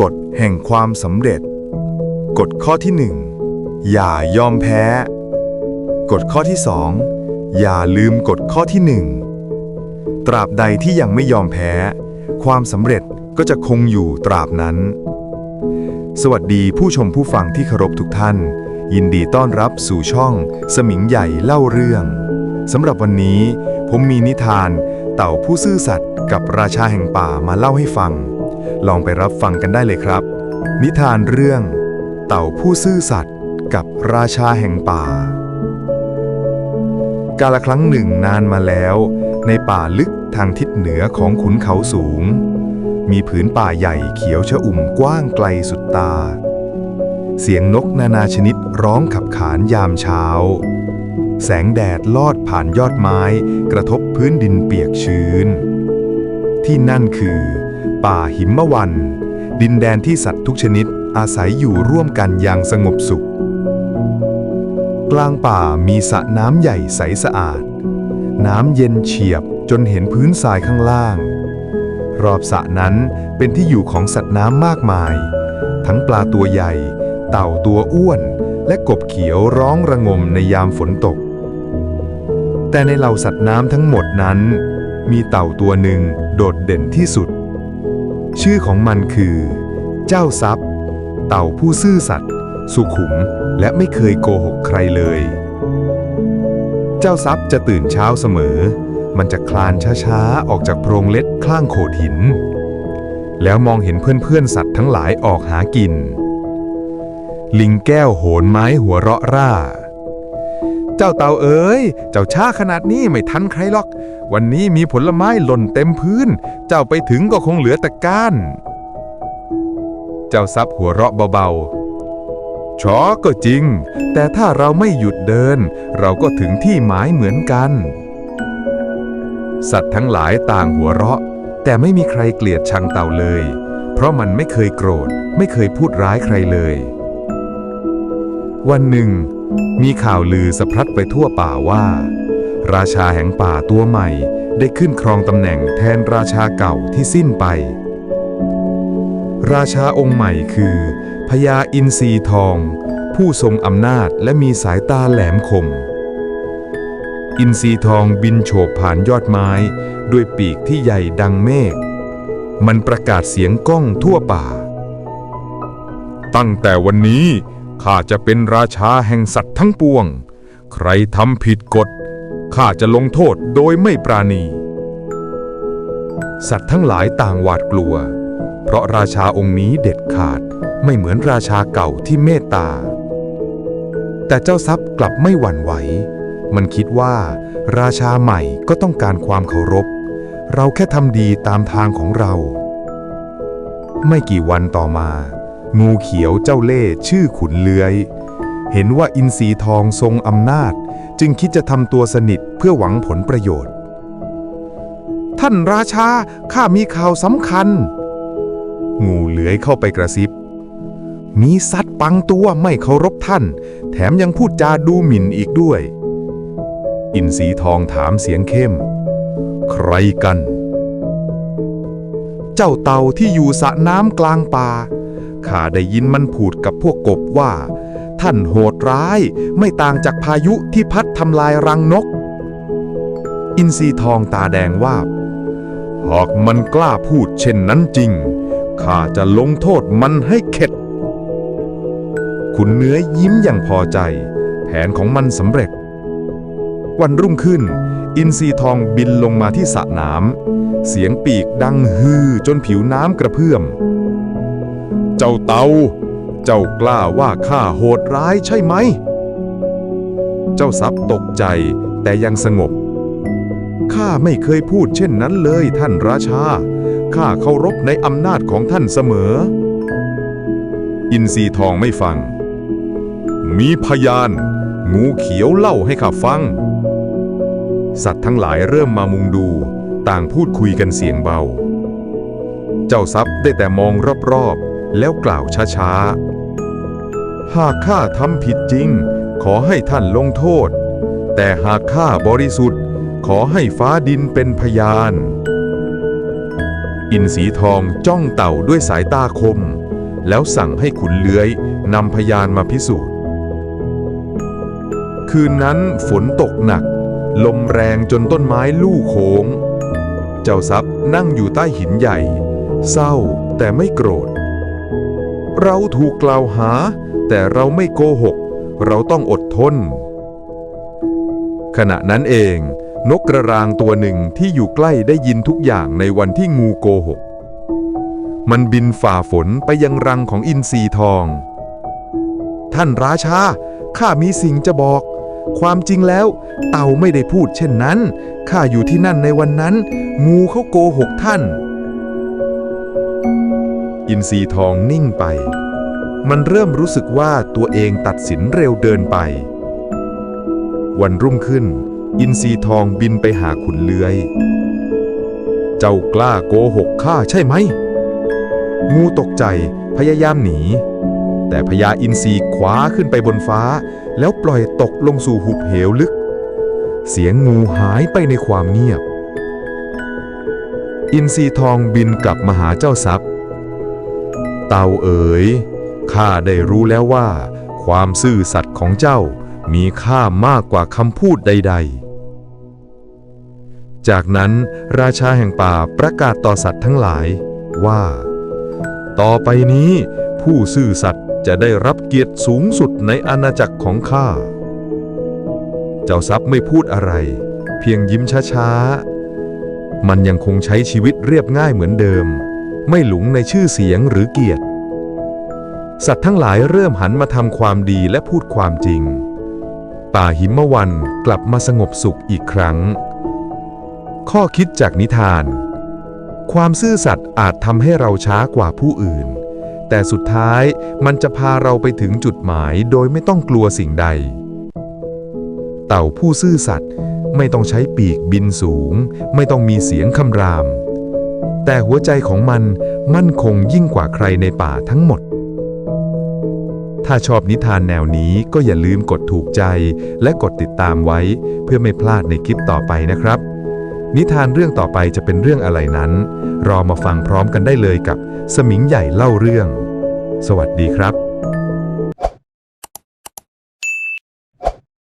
กฎแห่งความสำเร็จ กฎข้อที่หนึ่งอย่ายอมแพ้ กฎข้อที่สองอย่าลืมกฎข้อที่หนึ่งตราบใดที่ยังไม่ยอมแพ้ ความสำเร็จก็จะคงอยู่ตราบนั้น สวัสดีผู้ชมผู้ฟังที่เคารพทุกท่าน ยินดีต้อนรับสู่ช่อง สมิงใหญ่เล่าเรื่องสำหรับวันนี้ผมมีนิทาน เต่าผู้ซื่อสัตย์กับราชาแห่งป่ามาเล่าให้ฟัง ลองไปรับฟังกันได้เลยครับ นิทานเรื่อง เต่าผู้ซื่อสัตย์กับราชาแห่งป่า กาลครั้งหนึ่งนานมาแล้ว ในป่าลึกทางทิศเหนือของขุนเขาสูง มีผืนป่าใหญ่เขียวชอุ่มกว้างไกลสุดตา เสียงนกนานาชนิดร้องขับขานยามเช้า แสงแดดลอดผ่านยอดไม้ กระทบพื้นดินเปียกชื้น ที่นั่นคือ ป่าหิมวัน ดินแดนที่สัตว์ทุกชนิดอาศัยอยู่ร่วมกันอย่างสงบสุข กลางป่ามีสระน้ำใหญ่ใสสะอาด น้ำเย็นเฉียบจนเห็นพื้นทรายข้างล่าง รอบสระนั้นเป็นที่อยู่ของสัตว์น้ำมากมาย ทั้งปลาตัวใหญ่ เต่าตัวอ้วน และกบเขียวร้องระงมในยามฝนตก แต่ในเหล่าสัตว์น้ำทั้งหมดนั้น มีเต่าตัวหนึ่งโดดเด่นที่สุด ชื่อของมันคือ เจ้าทรัพย์ เต่าผู้ซื่อสัตย์สุขุมและไม่เคยโกหกใครเลย เจ้าทรัพย์จะตื่นเช้าเสมอ มันจะคลานช้าๆ ออกจากโพรงเล็ดข้างโขดหิน แล้วมองเห็นเพื่อนๆสัตว์ทั้งหลายออกหากิน ลิงแก้วโหนไม้หัวเราะร่า เจ้าเต่าเอ๋ย เจ้าช้าขนาดนี้ไม่ทันใครหรอก วันนี้มีผลไม้หล่นเต็มพื้น เจ้าไปถึงก็คงเหลือแต่ก้าน เจ้าทรัพย์หัวเราะเบาๆชอก็จริง แต่ถ้าเราไม่หยุดเดิน เราก็ถึงที่หมายเหมือนกัน สัตว์ทั้งหลายต่างหัวเราะ แต่ไม่มีใครเกลียดชังเต่าเลย เพราะมันไม่เคยโกรธ ไม่เคยพูดร้ายใครเลย วันหนึ่ง มีข่าวลือสะพรัดไปทั่วป่าว่า ราชาแห่งป่าตัวใหม่ได้ขึ้นครองตำแหน่งแทนราชาเก่าที่สิ้นไป ราชาองค์ใหม่คือพญาอินทรีทอง ผู้ทรงอำนาจและมีสายตาแหลมคม อินทรีทองบินโฉบผ่านยอดไม้ ด้วยปีกที่ใหญ่ดังเมฆ มันประกาศเสียงก้องทั่วป่า ตั้งแต่วันนี้ ข้าจะเป็นราชาแห่งสัตว์ทั้งปวง ใครทำผิดกฎ ข้าจะลงโทษโดยไม่ปราณี สัตว์ทั้งหลายต่างหวาดกลัว เพราะราชาองค์นี้เด็ดขาดไม่เหมือนราชาเก่าที่เมตตา แต่เจ้าทรัพย์กลับไม่หวั่นไหว มันคิดว่า ราชาใหม่ก็ต้องการความเคารพ เราแค่ทำดีตามทางของเรา ไม่กี่วันต่อมา งูเขียวเจ้าเล่ชื่อขุนเลื้อย เห็นว่าอินทรีทองทรงอำนาจ จึงคิดจะทำตัวสนิทเพื่อหวังผลประโยชน์ ท่านราชา ข้ามีข่าวสำคัญ งูเลื้อยเข้าไปกระซิบ มีสัตว์ปังตัวไม่เคารพท่าน แถมยังพูดจาดูหมิ่นอีกด้วย อินทรีทองถามเสียงเข้ม ใครกัน เจ้าเต่าที่อยู่สระน้ำกลางป่า ข้าได้ยินมันพูดกับพวกกบว่า ท่านโหดร้ายไม่ต่างจากพายุที่พัดทำลายรังนก อินทรีทองตาแดงว่าหากมันกล้าพูดเช่นนั้นจริง ข้าจะลงโทษมันให้เข็ด ขุนเนื้อยิ้มอย่างพอใจ แผนของมันสำเร็จ วันรุ่งขึ้น อินทรีทองบินลงมาที่สระน้ำเสียงปีกดังฮือจนผิวน้ำกระเพื่อม เจ้าเตา เจ้ากล้าว่าข้าโหดร้ายใช่ไหม เจ้าทรัพย์ตกใจแต่ยังสงบ ข้าไม่เคยพูดเช่นนั้นเลยท่านราชา ข้าเคารพในอำนาจของท่านเสมอ อินทรีทองไม่ฟัง มีพยาน งูเขียวเล่าให้ข้าฟัง สัตว์ทั้งหลายเริ่มมามุงดู ต่างพูดคุยกันเสียงเบา เจ้าทรัพย์ได้แต่มองรอบ แล้วกล่าวช้าๆ หากข้าทำผิดจริง ขอให้ท่านลงโทษ แต่หากข้าบริสุทธิ์ ขอให้ฟ้าดินเป็นพยาน อินทรีทองจ้องเต่าด้วยสายตาคม แล้วสั่งให้ขุนเลื้อยนำพยานมาพิสูจน์ คืนนั้นฝนตกหนัก ลมแรงจนต้นไม้ลู่โค้ง เจ้าทรัพย์นั่งอยู่ใต้หินใหญ่ เศร้าแต่ไม่โกรธ เราถูกกล่าวหา แต่เราไม่โกหก เราต้องอดทน ขณะนั้นเอง นกกระรางตัวหนึ่งที่อยู่ใกล้ได้ยินทุกอย่างในวันที่งูโกหก มันบินฝ่าฝนไปยังรังของอินทรีทอง ท่านราชา ข้ามีสิ่งจะบอกความจริงแล้ว เต่าไม่ได้พูดเช่นนั้น ข้าอยู่ที่นั่นในวันนั้น งูเขาโกหกท่าน อินทรีทองนิ่งไป มันเริ่มรู้สึกว่าตัวเองตัดสินเร็วเดินไป วันรุ่งขึ้น อินทรีทองบินไปหาขุนเลื้อย เจ้ากล้าโกหกข้าใช่ไหม งูตกใจพยายามหนี แต่พญาอินทรีคว้าขึ้นไปบนฟ้า แล้วปล่อยตกลงสู่หุบเหวลึก เสียงงูหายไปในความเงียบอินทรีทองบินกลับมาหาเจ้าทรัพย์ เต่าเอ๋ยข้าได้รู้แล้วว่า ความซื่อสัตย์ของเจ้ามีค่ามากกว่าคำพูดใด ๆ จากนั้นราชาแห่งป่าประกาศต่อสัตว์ทั้งหลายว่า ต่อไปนี้ ผู้ซื่อสัตย์จะได้รับเกียรติสูงสุดในอาณาจักรของข้า เจ้าทรัพย์ไม่พูดอะไร เพียงยิ้มช้าๆ มันยังคงใช้ชีวิตเรียบง่ายเหมือนเดิม ไม่หลงในชื่อเสียงหรือเกียรติ สัตว์ทั้งหลายเริ่มหันมาทำความดีและพูดความจริง ป่าหิมวันกลับมาสงบสุขอีกครั้ง ข้อคิดจากนิทาน ความซื่อสัตย์อาจทำให้เราช้ากว่าผู้อื่น แต่สุดท้ายมันจะพาเราไปถึงจุดหมายโดยไม่ต้องกลัวสิ่งใด เต่าผู้ซื่อสัตย์ไม่ต้องใช้ปีกบินสูง ไม่ต้องมีเสียงคำราม แต่หัวใจของมันมั่นคงยิ่งกว่าใครในป่าทั้งหมด ถ้าชอบนิทานแนวนี้ก็อย่าลืมกดถูกใจและกดติดตามไว้ เพื่อไม่พลาดในคลิปต่อไปนะครับ นิทานเรื่องต่อไปจะเป็นเรื่องอะไรนั้น รอมาฟังพร้อมกันได้เลยกับ สมิงใหญ่เล่าเรื่อง สวัสดีครับ